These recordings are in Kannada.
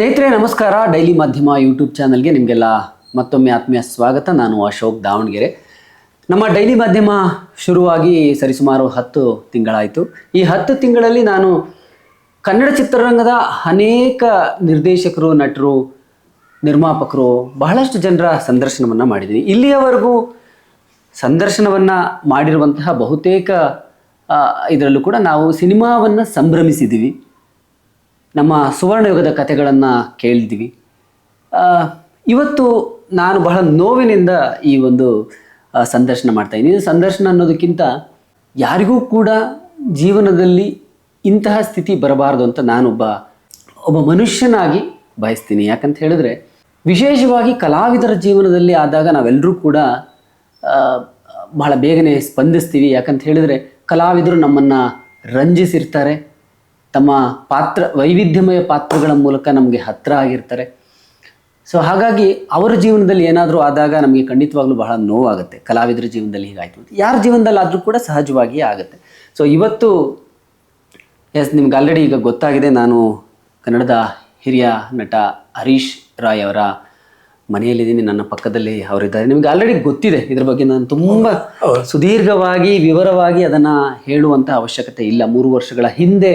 ಸ್ನೇಹಿತರೆ, ನಮಸ್ಕಾರ. ಡೈಲಿ ಮಾಧ್ಯಮ ಯೂಟ್ಯೂಬ್ ಚಾನಲ್ಗೆ ನಿಮಗೆಲ್ಲ ಮತ್ತೊಮ್ಮೆ ಆತ್ಮೀಯ ಸ್ವಾಗತ. ನಾನು ಅಶೋಕ್ ದಾವಣಗೆರೆ. ನಮ್ಮ ಡೈಲಿ ಮಾಧ್ಯಮ ಶುರುವಾಗಿ ಸರಿಸುಮಾರು ಹತ್ತು ತಿಂಗಳಾಯಿತು. ಈ ಹತ್ತು ತಿಂಗಳಲ್ಲಿ ನಾನು ಕನ್ನಡ ಚಿತ್ರರಂಗದ ಅನೇಕ ನಿರ್ದೇಶಕರು, ನಟರು, ನಿರ್ಮಾಪಕರು, ಬಹಳಷ್ಟು ಜನರ ಸಂದರ್ಶನವನ್ನು ಮಾಡಿದ್ದೀನಿ. ಇಲ್ಲಿಯವರೆಗೂ ಸಂದರ್ಶನವನ್ನು ಮಾಡಿರುವಂತಹ ಬಹುತೇಕ ಇದರಲ್ಲೂ ಕೂಡ ನಾವು ಸಿನಿಮಾವನ್ನು ಸಂಭ್ರಮಿಸಿದ್ದೀವಿ. ನಮ್ಮ ಸುವರ್ಣಯುಗದ ಕಥೆಗಳನ್ನು ಕೇಳಿದ್ವಿ. ಇವತ್ತು ನಾನು ಬಹಳ ನೋವಿನಿಂದ ಈ ಒಂದು ಸಂದರ್ಶನ ಮಾಡ್ತಾ ಇದ್ದೀನಿ. ಸಂದರ್ಶನ ಅನ್ನೋದಕ್ಕಿಂತ ಯಾರಿಗೂ ಕೂಡ ಜೀವನದಲ್ಲಿ ಇಂತಹ ಸ್ಥಿತಿ ಬರಬಾರದು ಅಂತ ನಾನೊಬ್ಬ, ಒಬ್ಬ ಮನುಷ್ಯನಾಗಿ ಬಯಸ್ತೀನಿ. ಯಾಕಂತ ಹೇಳಿದ್ರೆ, ವಿಶೇಷವಾಗಿ ಕಲಾವಿದರ ಜೀವನದಲ್ಲಿ ಆದಾಗ ನಾವೆಲ್ಲರೂ ಕೂಡ ಬಹಳ ಬೇಗನೆ ಸ್ಪಂದಿಸ್ತೀವಿ. ಯಾಕಂತ ಹೇಳಿದ್ರೆ, ಕಲಾವಿದರು ನಮ್ಮನ್ನು ರಂಜಿಸಿರ್ತಾರೆ. ತಮ್ಮ ಪಾತ್ರ ವೈವಿಧ್ಯಮಯ ಪಾತ್ರಗಳ ಮೂಲಕ ನಮಗೆ ಹತ್ತಿರ ಆಗಿರ್ತಾರೆ. ಸೊ ಹಾಗಾಗಿ ಅವರ ಜೀವನದಲ್ಲಿ ಏನಾದರೂ ಆದಾಗ ನಮಗೆ ಖಂಡಿತವಾಗ್ಲೂ ಬಹಳ ನೋವಾಗುತ್ತೆ. ಕಲಾವಿದರ ಜೀವನದಲ್ಲಿ ಹೀಗಾಯಿತು ಅಂತ. ಯಾರ ಜೀವನದಲ್ಲಿ ಆದರೂ ಕೂಡ ಸಹಜವಾಗಿಯೇ ಆಗುತ್ತೆ. ಸೊ ಇವತ್ತು ಎಸ್ ನಿಮ್ಗೆ ಆಲ್ರೆಡಿ ಈಗ ಗೊತ್ತಾಗಿದೆ ನಾನು ಕನ್ನಡದ ಹಿರಿಯ ನಟ ಹರೀಶ್ ರಾಯ್ ಅವರ ಮನೆಯಲ್ಲಿದ್ದೀನಿ ನನ್ನ ಪಕ್ಕದಲ್ಲಿ ಅವರಿದ್ದಾರೆ. ನಿಮ್ಗೆ ಆಲ್ರೆಡಿ ಗೊತ್ತಿದೆ ಇದ್ರ ಬಗ್ಗೆ ನಾನು ತುಂಬ ಸುದೀರ್ಘವಾಗಿ ವಿವರವಾಗಿ ಅದನ್ನು ಹೇಳುವಂಥ ಅವಶ್ಯಕತೆ ಇಲ್ಲ. ಮೂರು ವರ್ಷಗಳ ಹಿಂದೆ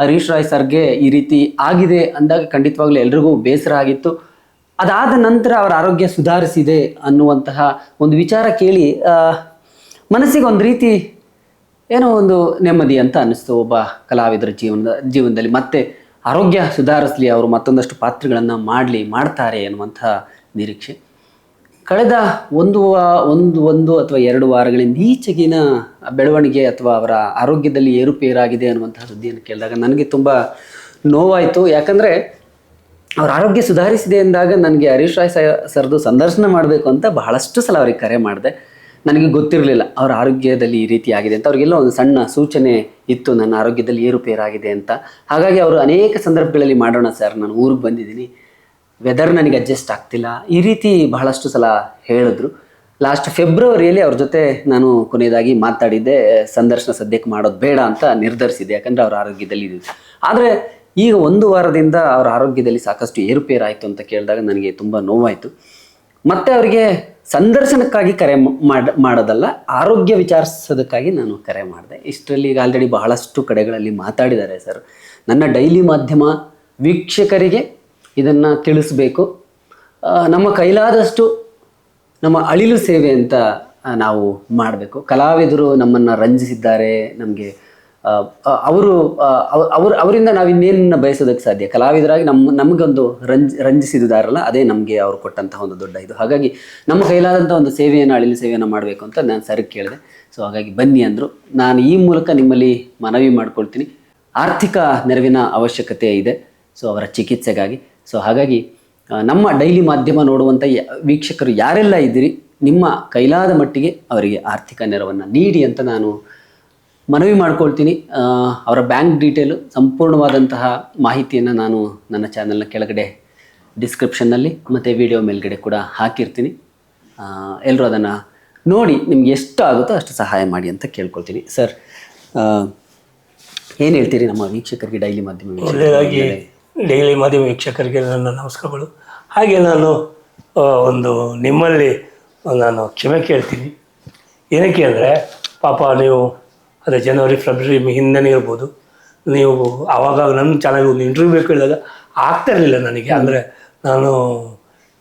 ಹರೀಶ್ ರಾಯ್ ಸರ್ಗೆ ಈ ರೀತಿ ಆಗಿದೆ ಅಂದಾಗ ಖಂಡಿತವಾಗ್ಲೂ ಎಲ್ರಿಗೂ ಬೇಸರ ಆಗಿತ್ತು. ಅದಾದ ನಂತರ ಅವರ ಆರೋಗ್ಯ ಸುಧಾರಿಸಿದೆ ಅನ್ನುವಂತಹ ಒಂದು ವಿಚಾರ ಕೇಳಿ ಮನಸ್ಸಿಗೆ ಒಂದು ರೀತಿ ಏನೋ ಒಂದು ನೆಮ್ಮದಿ ಅಂತ ಅನ್ನಿಸ್ತು ಒಬ್ಬ ಕಲಾವಿದರ ಜೀವನದ, ಜೀವನದಲ್ಲಿ. ಮತ್ತೆ ಆರೋಗ್ಯ ಸುಧಾರಿಸಲಿ, ಅವರು ಮತ್ತೊಂದಷ್ಟು ಪಾತ್ರಗಳನ್ನು ಮಾಡಲಿ, ಮಾಡ್ತಾರೆ ಅನ್ನುವಂಥ ನಿರೀಕ್ಷೆ. ಕಳೆದ ಒಂದು ಒಂದು ಒಂದು ಅಥವಾ ಎರಡು ವಾರಗಳಿಂದ ಈಚೆಗಿನ ಬೆಳವಣಿಗೆ ಅಥವಾ ಅವರ ಆರೋಗ್ಯದಲ್ಲಿ ಏರುಪೇರಾಗಿದೆ ಅನ್ನುವಂತಹ ಸುದ್ದಿಯನ್ನು ಕೇಳಿದಾಗ ನನಗೆ ತುಂಬ ನೋವಾಯಿತು. ಯಾಕಂದರೆ ಅವರ ಆರೋಗ್ಯ ಸುಧಾರಿಸಿದೆ ಎಂದಾಗ ನನಗೆ ಹರೀಶ್ ರಾಯ್ ಸರ್ದು ಸಂದರ್ಶನ ಮಾಡಬೇಕು ಅಂತ ಬಹಳಷ್ಟು ಸಲ ಅವ್ರಿಗೆ ಕರೆ ಮಾಡಿದೆ. ನನಗೆ ಗೊತ್ತಿರಲಿಲ್ಲ ಅವರ ಆರೋಗ್ಯದಲ್ಲಿ ಈ ರೀತಿ ಆಗಿದೆ ಅಂತ. ಅವರಿಗೆಲ್ಲ ಒಂದು ಸಣ್ಣ ಸೂಚನೆ ಇತ್ತು, ನನ್ನ ಆರೋಗ್ಯದಲ್ಲಿ ಏರುಪೇರಾಗಿದೆ ಅಂತ. ಹಾಗಾಗಿ ಅವರು ಅನೇಕ ಸಂದರ್ಭಗಳಲ್ಲಿ ಮಾಡೋಣ ಸರ್, ನಾನು ಊರಿಗೆ ಬಂದಿದ್ದೀನಿ. ವೆದರ್ ನನಗೆ ಅಡ್ಜಸ್ಟ್ ಆಗ್ತಿಲ್ಲ. ಈ ರೀತಿ ಬಹಳಷ್ಟು ಸಲ ಹೇಳಿದ್ರು. ಲಾಸ್ಟ್ ಫೆಬ್ರವರಿಯಲ್ಲಿ ಅವ್ರ ಜೊತೆ ನಾನು ಕೊನೆಯದಾಗಿ ಮಾತಾಡಿದ್ದೆ, ಸಂದರ್ಶನ ಸದ್ಯಕ್ಕೆ ಮಾಡೋದು ಬೇಡ ಅಂತ ನಿರ್ಧರಿಸಿದೆ ಯಾಕಂದರೆ ಅವ್ರ ಆರೋಗ್ಯದಲ್ಲಿ ಆದರೆ ಈಗ ಒಂದು ವಾರದಿಂದ ಅವರ ಆರೋಗ್ಯದಲ್ಲಿ ಸಾಕಷ್ಟು ಏರುಪೇರಾಯಿತು ಅಂತ ಕೇಳಿದಾಗ ನನಗೆ ತುಂಬ ನೋವಾಯಿತು. ಮತ್ತೆ ಅವರಿಗೆ ಸಂದರ್ಶನಕ್ಕಾಗಿ ಕರೆ ಮಾಡ, ಮಾಡೋದಲ್ಲ, ಆರೋಗ್ಯ ವಿಚಾರಿಸೋದಕ್ಕಾಗಿ ನಾನು ಕರೆ ಮಾಡಿದೆ. ಇಷ್ಟರಲ್ಲಿ ಈಗ ಆಲ್ರೆಡಿ ಬಹಳಷ್ಟು ಕಡೆಗಳಲ್ಲಿ ಮಾತಾಡಿದ್ದಾರೆ ಸರ್. ನನ್ನ ಡೈಲಿ ಮಾಧ್ಯಮ ವೀಕ್ಷಕರಿಗೆ ಇದನ್ನು ತಿಳಿಸ್ಬೇಕು. ನಮ್ಮ ಕೈಲಾದಷ್ಟು ನಮ್ಮ ಅಳಿಲು ಸೇವೆ ಅಂತ ನಾವು ಮಾಡಬೇಕು. ಕಲಾವಿದರು ನಮ್ಮನ್ನು ರಂಜಿಸಿದ್ದಾರೆ. ನಮಗೆ ಅವರು ಅವ್ರ, ಅವರಿಂದ ನಾವು ಇನ್ನೇನು ಬಯಸೋದಕ್ಕೆ ಸಾಧ್ಯ? ಕಲಾವಿದರಾಗಿ ನಮ್ಮ ನಮಗೊಂದು ರಂಜ್ ರಂಜಿಸಿದಾರಲ್ಲ ಅದೇ ನಮಗೆ ಅವರು ಕೊಟ್ಟಂತಹ ಒಂದು ದೊಡ್ಡ ಇದು. ಹಾಗಾಗಿ ನಮ್ಮ ಕೈಲಾದಂಥ ಒಂದು ಸೇವೆಯನ್ನು, ಅಳಿಲು ಸೇವೆಯನ್ನು ಮಾಡಬೇಕು ಅಂತ ನಾನು ಸರಿಗೆ ಕೇಳಿದೆ. ಸೊ ಹಾಗಾಗಿ ಬನ್ನಿ ಅಂದರು. ನಾನು ಈ ಮೂಲಕ ನಿಮ್ಮಲ್ಲಿ ಮನವಿ ಮಾಡ್ಕೊಳ್ತೀನಿ. ಆರ್ಥಿಕ ನೆರವಿನ ಅವಶ್ಯಕತೆ ಇದೆ. ಸೊ ಅವರ ಚಿಕಿತ್ಸೆಗಾಗಿ ಸೊ ಹಾಗಾಗಿ ನಮ್ಮ ಡೈಲಿ ಮಾಧ್ಯಮ ನೋಡುವಂಥ ಯ- ವೀಕ್ಷಕರು ಯಾರೆಲ್ಲ ಇದ್ದೀರಿ ನಿಮ್ಮ ಕೈಲಾದ ಮಟ್ಟಿಗೆ ಅವರಿಗೆ ಆರ್ಥಿಕ ನೆರವನ್ನು ನೀಡಿ ಅಂತ ನಾನು ಮನವಿ ಮಾಡ್ಕೊಳ್ತೀನಿ. ಅವರ ಬ್ಯಾಂಕ್ ಡೀಟೇಲು ಸಂಪೂರ್ಣವಾದಂತಹ ಮಾಹಿತಿಯನ್ನು ನಾನು ನನ್ನ ಚಾನಲ್ನ ಕೆಳಗಡೆ ಡಿಸ್ಕ್ರಿಪ್ಷನ್ನಲ್ಲಿ ಮತ್ತು ವಿಡಿಯೋ ಮೇಲ್ಗಡೆ ಕೂಡ ಹಾಕಿರ್ತೀನಿ. ಎಲ್ಲರೂ ಅದನ್ನು ನೋಡಿ ನಿಮ್ಗೆ ಎಷ್ಟು ಆಗುತ್ತೋ ಅಷ್ಟು ಸಹಾಯ ಮಾಡಿ ಅಂತ ಕೇಳ್ಕೊಳ್ತೀನಿ. ಸರ್ ಏನು ಹೇಳ್ತೀರಿ ನಮ್ಮ ವೀಕ್ಷಕರಿಗೆ ಡೈಲಿ ಮಾಧ್ಯಮ ಡೈಲಿ ಮಾಧ್ಯಮ ವೀಕ್ಷಕರಿಗೆ ನನ್ನ ನಮಸ್ಕಾರಗಳು. ಹಾಗೆ ನಾನು ಒಂದು ನಿಮ್ಮಲ್ಲಿ ನಾನು ಕ್ಷಮೆ ಕೇಳ್ತೀನಿ. ಏನಕ್ಕೆ ಅಂದರೆ, ಪಾಪ ನೀವು, ಅದೇ ಜನವರಿ ಫೆಬ್ರವರಿ ಹಿಂದೆನೇ ಇರ್ಬೋದು. ನೀವು ಆವಾಗ ನನ್ನ ಚಾನಲ್ಗೆ ಒಂದು ಇಂಟರ್ವ್ಯೂ ಬೇಕು ಹೇಳಿದಾಗ ಆಗ್ತಾ ಇರಲಿಲ್ಲ ನನಗೆ. ಅಂದರೆ ನಾನು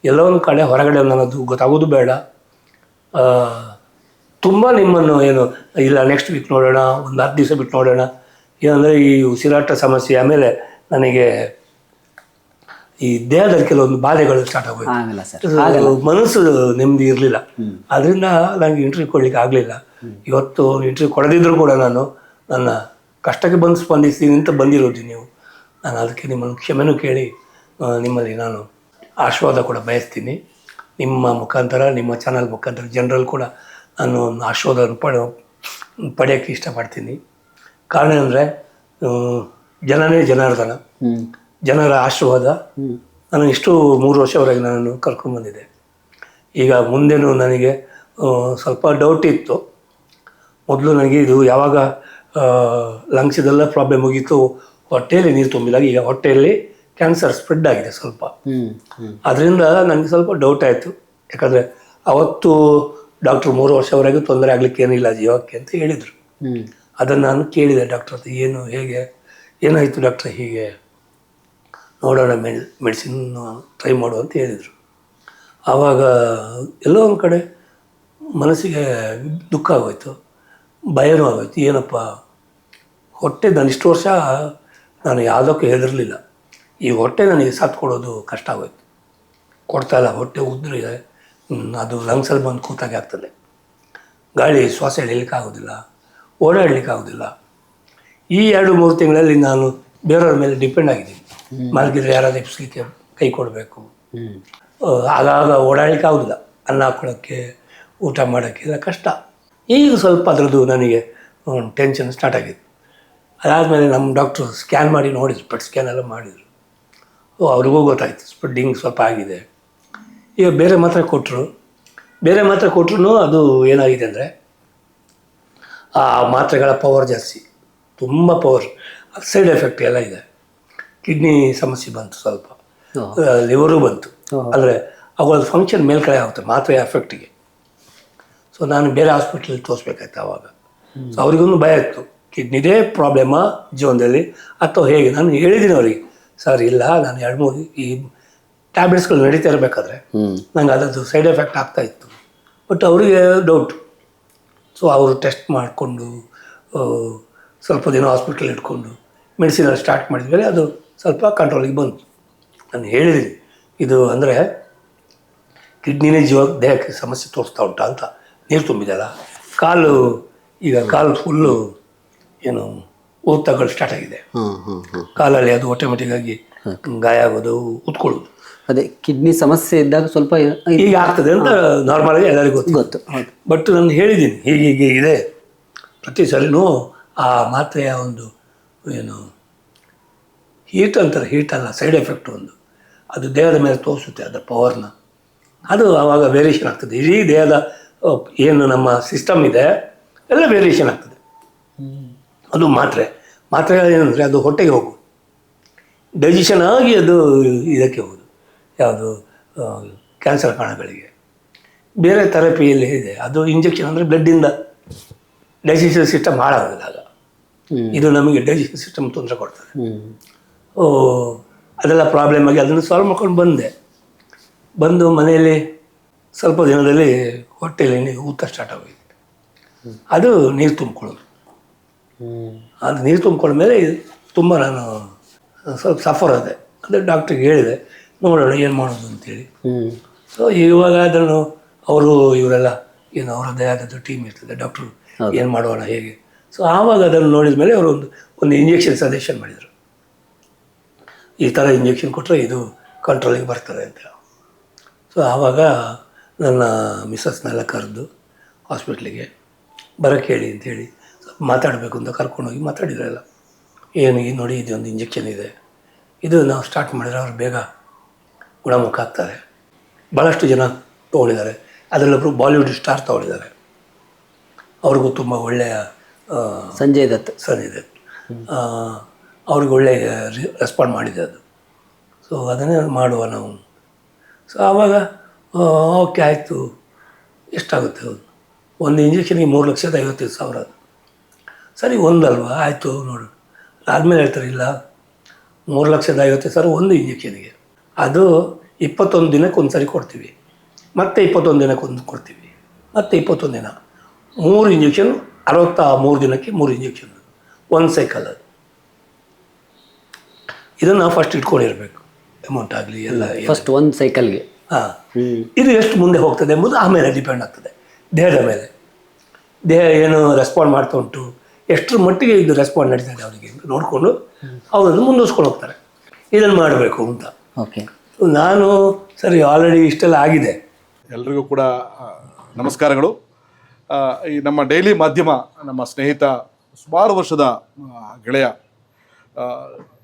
ಎಲ್ಲೋ ಕಡೆ ಹೊರಗಡೆ ನನ್ನದು ಗೊತ್ತಾಗೋದು ಬೇಡ. ತುಂಬ ನಿಮ್ಮನ್ನು ಏನು, ಇಲ್ಲ ನೆಕ್ಸ್ಟ್ ವೀಕ್ ನೋಡೋಣ, ಒಂದು ಹತ್ತು ದಿವಸ ಬಿಟ್ಟು ನೋಡೋಣ. ಏನಂದರೆ ಈ ಉಸಿರಾಟ ಸಮಸ್ಯೆ ಆಮೇಲೆ ನನಗೆ ಈ ದೇಹದಲ್ಲಿ ಕೆಲವೊಂದು ಬಾಧೆಗಳು ಸ್ಟಾರ್ಟ್ ಆಗಲ್ಲ ಸರ್ ಮನಸ್ಸು ನೆಮ್ಮದಿ ಇರಲಿಲ್ಲ. ಅದರಿಂದ ನನಗೆ ಇಂಟರ್ವ್ಯೂ ಕೊಡ್ಲಿಕ್ಕೆ ಆಗಲಿಲ್ಲ. ಇವತ್ತು ಇಂಟರ್ವ್ಯೂ ಕೊಡದಿದ್ರು ಕೂಡ ನಾನು ನನ್ನ ಕಷ್ಟಕ್ಕೆ ಬಂದು ಸ್ಪಂದಿಸ್ತೀನಿ ಅಂತ ಬಂದಿರೋದು ನೀವು. ನಾನು ಅದಕ್ಕೆ ನಿಮ್ಮನ್ನು ಕ್ಷಮೆನೂ ಕೇಳಿ ನಿಮ್ಮಲ್ಲಿ ನಾನು ಆಶೀರ್ವಾದ ಕೂಡ ಬಯಸ್ತೀನಿ. ನಿಮ್ಮ ಮುಖಾಂತರ ನಿಮ್ಮ ಚಾನಲ್ ಮುಖಾಂತರ ಜನರಲ್ ಕೂಡ ನಾನು ಒಂದು ಆಶೀರ್ವಾದ ಪಡೆ ಪಡೆಯೋಕ್ಕೆ ಇಷ್ಟಪಡ್ತೀನಿ. ಕಾರಣ ಅಂದರೆ ಜನನೇ ಜನಾರ್ದನ. ಜನರ ಆಶೀರ್ವಾದ. ನನಗೆ ನಾನು ಇಷ್ಟು ಮೂರು ವರ್ಷವರೆಗೆ ನಾನು ಕರ್ಕೊಂಡ್ಬಂದಿದ್ದೆ ಈಗ ಮುಂದೆನೂ ನನಗೆ ಸ್ವಲ್ಪ ಡೌಟ್ ಇತ್ತು. ಮೊದಲು ನನಗೆ ಇದು ಯಾವಾಗ ಲಂಗ್ಸಿದೆಲ್ಲ ಪ್ರಾಬ್ಲಮ್ ಮುಗೀತು ಹೊಟ್ಟೆಯಲ್ಲಿ ನೀರು ತುಂಬಿದಾಗ ಈಗ ಹೊಟ್ಟೆಯಲ್ಲಿ ಕ್ಯಾನ್ಸರ್ ಸ್ಪ್ರೆಡ್ ಆಗಿದೆ ಸ್ವಲ್ಪ. ಅದರಿಂದ ನನಗೆ ಸ್ವಲ್ಪ ಡೌಟ್ ಆಯಿತು. ಯಾಕಂದರೆ ಅವತ್ತು ಡಾಕ್ಟ್ರು ಮೂರು ವರ್ಷವರೆಗೂ ತೊಂದರೆ ಆಗಲಿಕ್ಕೆ ಏನಿಲ್ಲ ಜೀವಕ್ಕೆ ಅಂತ ಹೇಳಿದರು. ಅದನ್ನು ನಾನು ಕೇಳಿದೆ ಡಾಕ್ಟ್ರ್ ಹತ್ರ ಏನು ಹೇಗೆ? ಏನಾಯಿತು ಡಾಕ್ಟ್ರ್ ಹೀಗೆ? ನೋಡೋಣ ಮೆಡಿ, ಮೆಡಿಸಿನ್ ಟ್ರೈ ಮಾಡು ಅಂತ ಹೇಳಿದರು. ಆವಾಗ ಎಲ್ಲೋ ಒಂದು ಕಡೆ ಮನಸ್ಸಿಗೆ ದುಃಖ ಆಗೋಯ್ತು, ಭಯನೂ ಆಗೋಯ್ತು. ಏನಪ್ಪ, ಹೊಟ್ಟೆ ನಾನು ಇಷ್ಟು ವರ್ಷ ನಾನು ಯಾವುದಕ್ಕೂ ಹೆದರಲಿಲ್ಲ. ಈ ಹೊಟ್ಟೆ ನನಗೆ ಸಾಥ್ ಕೊಡೋದು ಕಷ್ಟ ಆಗೋಯ್ತು. ಕೊಡ್ತಾ ಇಲ್ಲ, ಹೊಟ್ಟೆ ಉದ್ರಿದೆ ಅದು ಲಂಗ್ಸಲ್ಲಿ ಬಂದು ಕೂತಾಗೆ ಆಗ್ತದೆ. ಗಾಳಿ ಶ್ವಾಸ ಎಳಿಲಿಕ್ಕೆ ಆಗೋದಿಲ್ಲ, ಓಡಾಡ್ಲಿಕ್ಕೆ ಆಗೋದಿಲ್ಲ. ಈ ಎರಡು ಮೂರು ತಿಂಗಳಲ್ಲಿ ನಾನು ಬೇರೆಯವ್ರ ಮೇಲೆ ಡಿಪೆಂಡ್ ಆಗಿದ್ದೀನಿ. ಮಲಗಿದ್ರೆ ಯಾರಾದ್ರು ಎಬ್ಸ್ಲಿಕ್ಕೆ ಕೈ ಕೊಡಬೇಕು. ಆಗಾಗ ಓಡಾಡ್ಲಿಕ್ಕೆ ಆಗೋದಿಲ್ಲ. ಅನ್ನ ಹಾಕೊಳ್ಳೋಕ್ಕೆ ಊಟ ಮಾಡೋಕ್ಕೆ ಎಲ್ಲ ಕಷ್ಟ. ಈಗ ಸ್ವಲ್ಪ ಅದರದ್ದು ನನಗೆ ಟೆನ್ಷನ್ ಸ್ಟಾರ್ಟ್ ಆಗಿತ್ತು ಅದಾದಮೇಲೆ ನಮ್ಮ ಡಾಕ್ಟ್ರು ಸ್ಕ್ಯಾನ್ ಮಾಡಿ ನೋಡಿದ್ರು ಪೆಟ್ ಸ್ಕ್ಯಾನ್ ಎಲ್ಲ ಮಾಡಿದರು. ಓ ಅವ್ರಿಗೂ ಗೊತ್ತಾಯ್ತು ಸ್ಪ್ರೆಡ್ಡಿಂಗ್ ಸ್ವಲ್ಪ ಆಗಿದೆ. ಈಗ ಬೇರೆ ಮಾತ್ರೆ ಕೊಟ್ಟರು ಬೇರೆ ಮಾತ್ರೆ ಕೊಟ್ಟರು ಅದು ಏನಾಗಿದೆ ಅಂದರೆ ಆ ಮಾತ್ರೆಗಳ ಪವರ್ ಜಾಸ್ತಿ. ತುಂಬ ಪವರ್ ಸೈಡ್ ಎಫೆಕ್ಟ್ ಎಲ್ಲ ಇದೆ. ಕಿಡ್ನಿ ಸಮಸ್ಯೆ ಬಂತು ಸ್ವಲ್ಪ. ಲಿವರು ಬಂತು. ಅಂದರೆ ಅವುಗಳ ಫಂಕ್ಷನ್ ಮೇಲ್ಕಡೆ ಆಗುತ್ತೆ ಮಾತ್ರೆ ಎಫೆಕ್ಟಿಗೆ ಸೊ ನಾನು ಬೇರೆ ಹಾಸ್ಪಿಟ್ಲಲ್ಲಿ ತೋರಿಸ್ಬೇಕಾಯ್ತು ಆವಾಗ ಸೊ ಅವ್ರಿಗೂ ಭಯ ಇತ್ತು. ಕಿಡ್ನಿದೇ ಪ್ರಾಬ್ಲಮ್ಮ ಜೀವನದಲ್ಲಿ? ಅಥವಾ ಹೇಗೆ? ನಾನು ಹೇಳಿದ್ದೀನಿ ಅವರಿಗೆ ಸರ್ ಇಲ್ಲ ನಾನು ಎರಡು ಮೂರು ಈ ಟ್ಯಾಬ್ಲೆಟ್ಸ್ಗಳು ನಡೀತಾ ಇರಬೇಕಾದ್ರೆ ನಂಗೆ ಅದರದ್ದು ಸೈಡ್ ಎಫೆಕ್ಟ್ ಆಗ್ತಾ ಇತ್ತು. ಬಟ್ ಅವರಿಗೆ ಡೌಟ್ ಸೊ ಅವರು ಟೆಸ್ಟ್ ಮಾಡಿಕೊಂಡು ಸ್ವಲ್ಪ ದಿನ ಹಾಸ್ಪಿಟ್ಲಲ್ಲಿ ಇಟ್ಕೊಂಡು ಮೆಡಿಸಿನ್ ಸ್ಟಾರ್ಟ್ ಮಾಡಿದ್ಮೇಲೆ ಅದು ಸ್ವಲ್ಪ ಕಂಟ್ರೋಲಿಗೆ ಬಂತು. ನಾನು ಹೇಳಿದ್ದೀನಿ ಇದು ಅಂದರೆ ಕಿಡ್ನಿನೇ ಜೀವ ದೇಹಕ್ಕೆ ಸಮಸ್ಯೆ ತೋರಿಸ್ತಾ ಉಂಟಾ ಅಂತ. ನೀರು ತುಂಬಿದಲ್ಲ ಕಾಲು ಈಗ ಕಾಲು ಫುಲ್ಲು ಏನು ಊತಗಳು ಸ್ಟಾರ್ಟ್ ಆಗಿದೆ. ಕಾಲಲ್ಲಿ ಅದು ಆಟೋಮೆಟಿಕ್ ಆಗಿ ಗಾಯ ಆಗೋದು ಉತ್ಕೊಳ್ಳೋದು ಅದೇ ಕಿಡ್ನಿ ಸಮಸ್ಯೆ ಇದ್ದಾಗ ಸ್ವಲ್ಪ ಈಗ ಆಗ್ತದೆ ಅಂತ ನಾರ್ಮಲ್ ಆಗಿ ಎಲ್ಲರಿಗೂ ಗೊತ್ತು. ಗೊತ್ತು ಬಟ್ ನಾನು ಹೇಳಿದ್ದೀನಿ ಹೀಗೆ ಹೀಗೆ ಇದೆ. ಪ್ರತಿ ಸಲಿನೂ ಆ ಮಾತ್ರೆಯ ಒಂದು ಏನು ಹೀಟ್ ಅಂತಾರೆ ಹೀಟ್ ಅಲ್ಲ ಸೈಡ್ ಎಫೆಕ್ಟ್ ಒಂದು. ಅದು ದೇಹದ ಮೇಲೆ ತೋರಿಸುತ್ತೆ ಅದರ ಪವರ್ನ ಅದು ಆವಾಗ ವೇರಿಯೇಷನ್ ಆಗ್ತದೆ. ಇಡೀ ದೇಹದ ಏನು ನಮ್ಮ ಸಿಸ್ಟಮ್ ಇದೆ ಎಲ್ಲ ವೇರಿಯೇಷನ್ ಆಗ್ತದೆ. ಅದು ಮಾತ್ರೆ. ಮಾತ್ರೆ ಏನಂದರೆ ಅದು ಹೊಟ್ಟೆಗೆ ಹೋಗು. ಡೈಜೆಷನ್ ಆಗಿ ಅದು ಇದಕ್ಕೆ ಹೋಗೋದು. ಯಾವುದು ಕ್ಯಾನ್ಸರ್ ಕಾಣಗಳಿಗೆ ಬೇರೆ ಥೆರಪಿಯಲ್ಲಿ ಇದೆ. ಅದು ಇಂಜೆಕ್ಷನ್ ಅಂದರೆ ಬ್ಲಡ್ಡಿಂದ ಡೈಜೆಷನ್ ಸಿಸ್ಟಮ್ ಹಾಳಾಗೋದಿಲ್ಲ ಆಗ ಇದು ನಮಗೆ ಡೈಜೆಷನ್ ಸಿಸ್ಟಮ್ ತೊಂದರೆ ಕೊಡ್ತದೆ. ಅದೆಲ್ಲ ಪ್ರಾಬ್ಲಮ್ ಆಗಿ ಅದನ್ನು ಸಾಲ್ವ್ ಮಾಡ್ಕೊಂಡು ಬಂದೆ. ಬಂದು ಮನೆಯಲ್ಲಿ ಸ್ವಲ್ಪ ದಿನದಲ್ಲಿ ಹೊಟ್ಟೆಯಲ್ಲಿ ಊತ ಸ್ಟಾರ್ಟ್ ಆಗೋಯ್ತು. ಅದು ನೀರು ತುಂಬಿಕೊಳ್ಳೋದು. ಅದು ನೀರು ತುಂಬ್ಕೊಂಡ್ಮೇಲೆ ತುಂಬ ನಾನು ಸ್ವಲ್ಪ ಸಫರ್ ಆದೆ. ಅಂದರೆ ಡಾಕ್ಟ್ರಿಗೆ ಹೇಳಿದೆ ನೋಡೋಣ ಏನು ಮಾಡೋದು ಅಂತೇಳಿ. ಸೊ ಇವಾಗ ಅದನ್ನು ಅವರು ಇವರೆಲ್ಲ ಏನು ಅವರದ್ದೇ ಆದದ್ದು ಟೀಮ್ ಇರ್ತದೆ ಡಾಕ್ಟ್ರು ಏನು ಮಾಡೋಣ ಹೇಗೆ. ಸೊ ಆವಾಗ ಅದನ್ನು ನೋಡಿದ ಮೇಲೆ ಅವರು ಒಂದು ಒಂದು ಇಂಜೆಕ್ಷನ್ ಸಜೆಷನ್ ಮಾಡಿದರು. ಈ ಥರ ಇಂಜೆಕ್ಷನ್ ಕೊಟ್ಟರೆ ಇದು ಕಂಟ್ರೋಲಿಗೆ ಬರ್ತದೆ ಅಂತ. ಸೊ ಆವಾಗ ನನ್ನ ಮಿಸ್ಸಸ್ನೆಲ್ಲ ಕರೆದು ಹಾಸ್ಪಿಟ್ಲಿಗೆ ಬರೋಕ್ಕೆ ಹೇಳಿ ಅಂತೇಳಿ ಸ್ವಲ್ಪ ಮಾತಾಡಬೇಕು ಅಂತ ಕರ್ಕೊಂಡೋಗಿ ಮಾತಾಡಿದ್ರಲ್ಲ. ಏನು ಈ ನೋಡಿ ಇದೊಂದು ಇಂಜೆಕ್ಷನ್ ಇದೆ. ಇದು ನಾವು ಸ್ಟಾರ್ಟ್ ಮಾಡಿದ್ರೆ ಅವ್ರು ಬೇಗ ಗುಣಮುಖ ಆಗ್ತಾರೆ. ಭಾಳಷ್ಟು ಜನ ತೊಗೊಂಡಿದ್ದಾರೆ ಅದರಲ್ಲೊಬ್ಬರು ಬಾಲಿವುಡ್ ಸ್ಟಾರ್ ತೊಗೊಂಡಿದ್ದಾರೆ ಅವ್ರಿಗೂ ತುಂಬ ಒಳ್ಳೆಯ ಸಂಜಯ್ ದತ್. ಸಂಜಯ್ ಇದೆ ಆ, ಅವ್ರಿಗೆ ಒಳ್ಳೆಯ ರೆಸ್ಪಾಂಡ್ ಮಾಡಿದೆ ಅದು. ಸೊ ಅದನ್ನೇ ಮಾಡುವ ನಾವು. ಸೊ ಆವಾಗ ಓಕೆ ಆಯಿತು. ಎಷ್ಟಾಗುತ್ತೆ ಅದು ಒಂದು ಇಂಜೆಕ್ಷನ್ಗೆ ಮೂರು ಲಕ್ಷದ ಐವತ್ತೈದು ಸಾವಿರ ಅದು. ಸರಿ, ಒಂದಲ್ವಾ? ಆಯಿತು, ನೋಡು. ಆದಮೇಲೆ ಹೇಳ್ತಾರೆ, ಇಲ್ಲ. ಮೂರು ಲಕ್ಷದ ಐವತ್ತೈದು ಸಾವಿರ ಒಂದು ಇಂಜೆಕ್ಷನ್ಗೆ ಅದು ಇಪ್ಪತ್ತೊಂದು ದಿನಕ್ಕೆ ಒಂದು ಸರಿ ಕೊಡ್ತೀವಿ. ಮತ್ತೆ ಇಪ್ಪತ್ತೊಂದು ದಿನಕ್ಕೆ ಒಂದು ಕೊಡ್ತೀವಿ. ಮತ್ತೆ ಇಪ್ಪತ್ತೊಂದು ದಿನ. ಮೂರು ಇಂಜೆಕ್ಷನ್ ಅರವತ್ತ ಮೂರು ದಿನಕ್ಕೆ ಮೂರು ಇಂಜೆಕ್ಷನ್ ಒಂದು ಸೈಕಲ್ ಅದು. ಇದನ್ನು ನಾವು ಫಸ್ಟ್ ಇಟ್ಕೊಂಡಿರಬೇಕು. ಅಮೌಂಟ್ ಆಗಲಿ ಎಲ್ಲ ಫಸ್ಟ್ ಒಂದು ಸೈಕಲ್ಗೆ ಹಾಂ. ಇದು ಎಷ್ಟು ಮುಂದೆ ಹೋಗ್ತದೆ ಎಂಬುದು ಆಮೇಲೆ ಡಿಪೆಂಡ್ ಆಗ್ತದೆ. ದೇಹದ ಮೇಲೆ. ದೇಹ ಏನು ರೆಸ್ಪಾಂಡ್ ಮಾಡ್ತಾ ಉಂಟು ಎಷ್ಟರ ಮಟ್ಟಿಗೆ ಇದು ರೆಸ್ಪಾಂಡ್ ನಡೀತದೆ ಅವರಿಗೆ ನೋಡಿಕೊಂಡು ಅವರನ್ನು ಮುಂದುವರ್ಸ್ಕೊಂಡು ಹೋಗ್ತಾರೆ. ಇದನ್ನು ಮಾಡಬೇಕು ಅಂತ. ಓಕೆ ನಾನು ಸರಿ ಆಲ್ರೆಡಿ ಇಷ್ಟೆಲ್ಲ ಆಗಿದೆ. ಎಲ್ರಿಗೂ ಕೂಡ ನಮಸ್ಕಾರಗಳು. ಈ ನಮ್ಮ ಡೈಲಿ ಮಾಧ್ಯಮ ನಮ್ಮ ಸ್ನೇಹಿತ ಸುಮಾರು ವರ್ಷದ ಗೆಳೆಯ